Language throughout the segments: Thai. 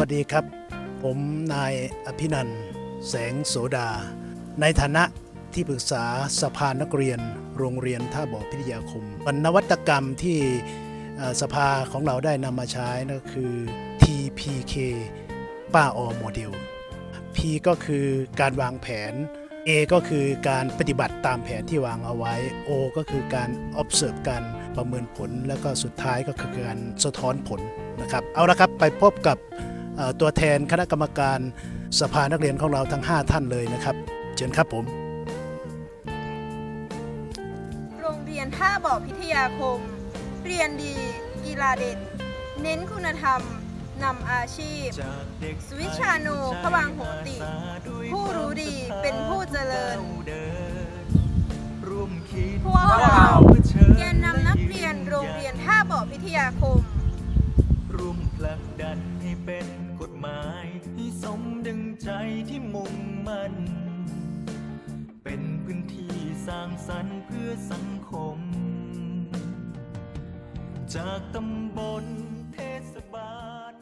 วัสดีครับ ผมนายอภินันแสงโสดา ในฐานะที่ปรึกษาสภานักเรียน โรงเรียนท่าบ่อพิทยาคมนวัตกรรมที่สภาของเราได้นำมาใช้นั่นก็คือ TPK ป้าอโมเดล P ก็คือการวางแผน A ก็คือการปฏิบัติตามแผนที่วางเอาไว้ O ก็คือการ observe การประเมินผล แล้วก็สุดท้ายก็คือการสะท้อนผลนะครับ เอาละครับไปพบกับ ตัวแทนคณะกรรมการสภานักเรียนของเราทั้ง 5 ท่านเลยนะครับ เชิญครับผม โรงเรียนท่าบ่อพิทยาคม เรียนดี กีฬาเด่น เน้นคุณธรรมนำอาชีพ สวิชาโนพวังโหติ ผู้รู้ดีเป็นผู้เจริญ พวกเราแกนนำนักเรียนโรงเรียนท่าบ่อพิทยาคม สร้างสรรค์เพื่อสังคม จากตำบลเทศบาล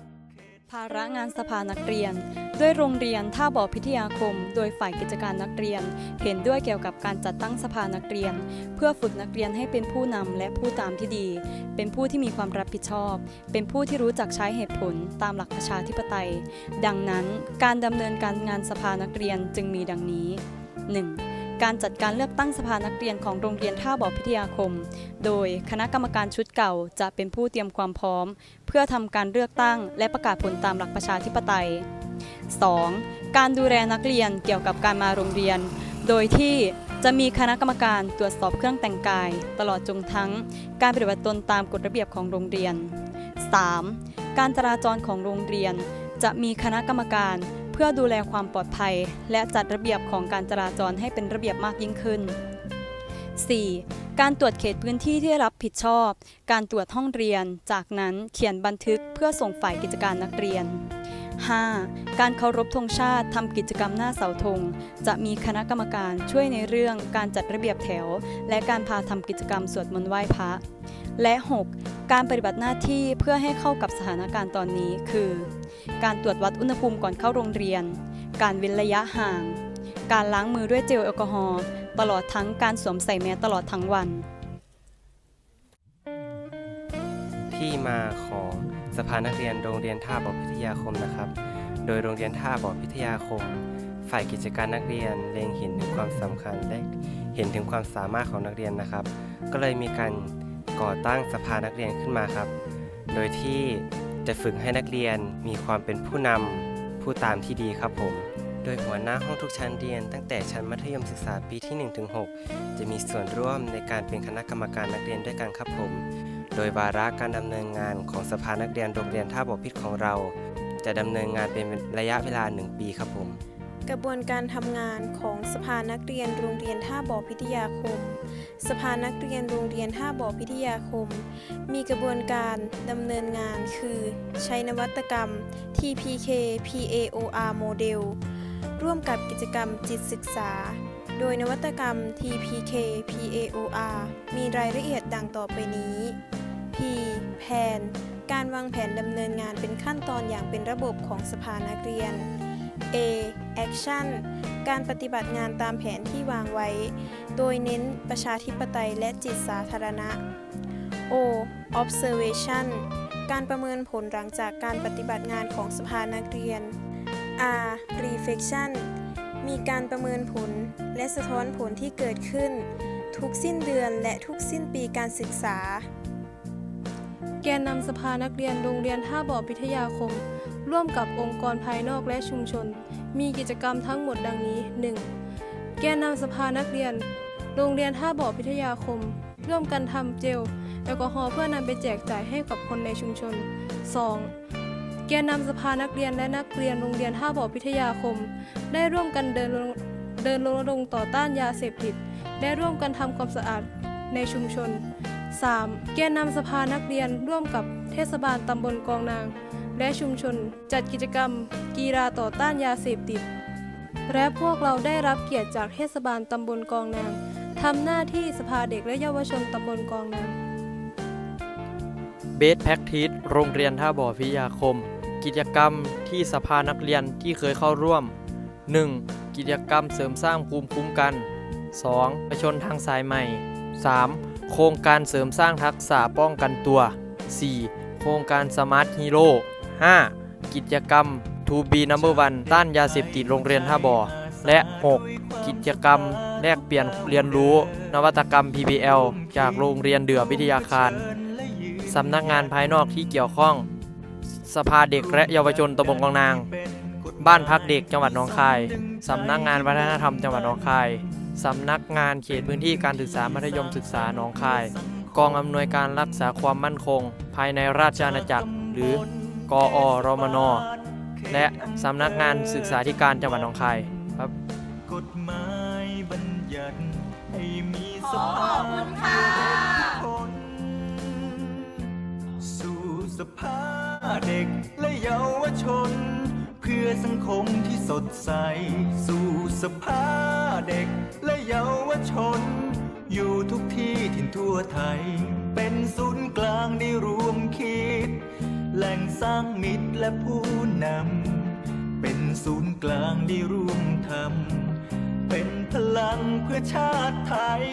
ภาระงานสภานักเรียน ด้วยโรงเรียนท่าบ่อพิทยาคม โดยฝ่ายกิจการนักเรียน เห็นด้วยเกี่ยวกับการจัดตั้งสภานักเรียน เพื่อฝึกนักเรียนให้เป็นผู้นำและผู้ตามที่ดี เป็นผู้ที่มีความรับผิดชอบ เป็นผู้ที่รู้จักใช้เหตุผลตามหลักประชาธิปไตย ดังนั้นการดำเนินการงานสภานักเรียนจึงมีดังนี้ 1. การจัดการเลือกตั้งสภานักเรียนของโรงเรียนท่าบ่อพิทยาคม โดยคณะกรรมการชุดเก่าจะเป็นผู้เตรียมความพร้อม เพื่อทำการเลือกตั้ง และประกาศผลตามหลักประชาธิปไตย 2. การดูแลนักเรียนเกี่ยวกับการมาโรงเรียน โดยที่จะมีคณะกรรมการตรวจสอบเครื่องแต่งกาย ตลอดจงทั้ง การปฏิบัติตนตามกฎระเบียบของโรงเรียน 3. การจราจรของโรงเรียน จะมีคณะกรรมการ พื่อดูแลความปลอดภัย และจัดระเบียบของการจราจรให้เป็นระเบียบมากยิ่งขึ้น 4. การตรวจเขตพื้นที่ที่รับผิดชอบ การตรวจห้องเรียน จากนั้นเขียนบันทึกเพื่อส่งฝ่ายกิจการนักเรียน 5. การเคารพธงชาติทำกิจกรรมหน้าเสาธง จะมีคณะกรรมการช่วยในเรื่องการจัดระเบียบแถว และการพาทำกิจกรรมสวดมนต์ไหว้พระ และ 6. การปฏิบัติหน้าที่เพื่อให้เข้ากับสถานการณ์ตอนนี้คือ การตรวจวัดอุณหภูมิก่อนเข้าโรงเรียน การเว้นระยะห่าง การล้างมือด้วยเจลแอลกอฮอล์ตลอดทั้งการสวมใส่แมสตลอดทั้งวัน ที่มาของ สภานักเรียนโรงเรียนท่าบ่อพิทยาคมนะครับ โดยโรงเรียนท่าบ่อพิทยาคม ฝ่ายกิจการนักเรียนเล็งเห็นถึงความสำคัญและเห็นถึงความสามารถของนักเรียนนะครับ ก็เลยมีการก่อตั้งสภานักเรียนขึ้นมาครับ โดยที่จะฝึกให้นักเรียนมีความเป็นผู้นำผู้ตามที่ดีครับผม โดยหัวหน้าห้องทุกชั้นเรียน ตั้งแต่ชั้นมัธยมศึกษาปีที่1ถึง6จะมีส่วนร่วมในการเป็นคณะกรรมการนักเรียนด้วยกันครับผม โดยวาระการดำเนินงานของสภานักเรียนโรงเรียนท่าบ่อพิษของเรา จะดำเนินงานเป็นระยะเวลา 1 ปีครับผม กระบวนการทำงานของสภานักเรียนโรงเรียนท่าบ่อพิทยาคม สภานักเรียนโรงเรียนท่าบ่อพิทยาคม มีกระบวนการดำเนินงานคือ ใช้นวัตกรรม TPK PAOR โมเดล ร่วมกับกิจกรรมจิตศึกษา โดยนวัตกรรม TPK PAOR มีรายละเอียดดังต่อไปนี้ P แผน การวางแผนดำเนินงานเป็นขั้นตอนอย่างเป็นระบบของสภานักเรียน A Action การปฏิบัติงานตามแผนที่วางไว้ โดยเน้นประชาธิปไตยและจิตสาธารณะ O Observation การประเมินผลหลังจากการปฏิบัติงานของสภานักเรียน R Reflection มีการประเมินผลและสะท้อนผลที่เกิดขึ้น ทุกสิ้นเดือนและทุกสิ้นปีการศึกษา แกนนำสภานักเรียนโรงเรียนท่าบ่อพิทยาคม ร่วมกับองค์กรภายนอกและชุมชน มีกิจกรรมทั้งหมดดังนี้ 1. แกนนำสภานักเรียน โรงเรียนท่าบ่อพิทยาคม ร่วมกันทำเจลแอลกอฮอล์เพื่อนำไปแจกจ่ายให้กับคนในชุมชน 2. แกนนำสภานักเรียนและนักเรียนโรงเรียนท่าบ่อพิทยาคม ได้ร่วมกันเดินเดินรณรงค์ต่อต้านยาเสพติด และร่วมกันทำความสะอาดในชุมชน 3. แกนนำสภานักเรียนร่วมกับเทศบาลตำบลกองนาง และชุมชน จัดกิจกรรม กีฬาต่อต้านยาเสพติด และพวกเราได้รับเกียรติจากเทศบาลตำบลกองนางทำหน้าที่สภาเด็กและเยาวชนตำบลกองนางเบสแพ็กทีสโรงเรียนท่าบ่อพิทยาคม กิจกรรมที่สภานักเรียนที่เคยเข้าร่วม 1. กิจกรรมเสริมสร้างภูมิคุ้มกัน 2. ประชนทางสายใหม่ 3. โครงการเสริมสร้างทักษะป้องกันตัว 4. โครงการสมาร์ทฮีโร่ 5. กิจกรรม To be number one ต้านยาเสพติดโรงเรียนท่าบ่อ และ 6. กิจกรรมแลกเปลี่ยนเรียนรู้ นวัตกรรม PBL จากโรงเรียนเดือวิทยาคาร สำนักงานภายนอกที่เกี่ยวข้อง สภาเด็กและเยาวชนตำบลกองนาง บ้านพักเด็กจังหวัดหนองคาย สำนักงานวัฒนธรรมจังหวัดหนองคาย สำนักงานเขตพื้นที่การศึกษามัธยมศึกษาหนองคาย กองอำนวยการรักษาความมั่นคง ภายในราชอาณาจักร หรือกอรมน และสำนักงานศึกษาธิการจังหวัดหนองคายครับกฎหมายบัญญัติให้มีสภาพทุกคน สภาเด็กและเยาวชน เพื่อสังคมที่สดใส สู่สภาเด็กและเยาวชน อยู่ทุกที่ถิ่นทั่วไทย เป็นศูนย์กลางได้รวมคิด แหล่งสร้างมิตรและผู้นำ เป็นศูนย์กลางได้ร่วมทำเป็นพลังเพื่อชาติไทย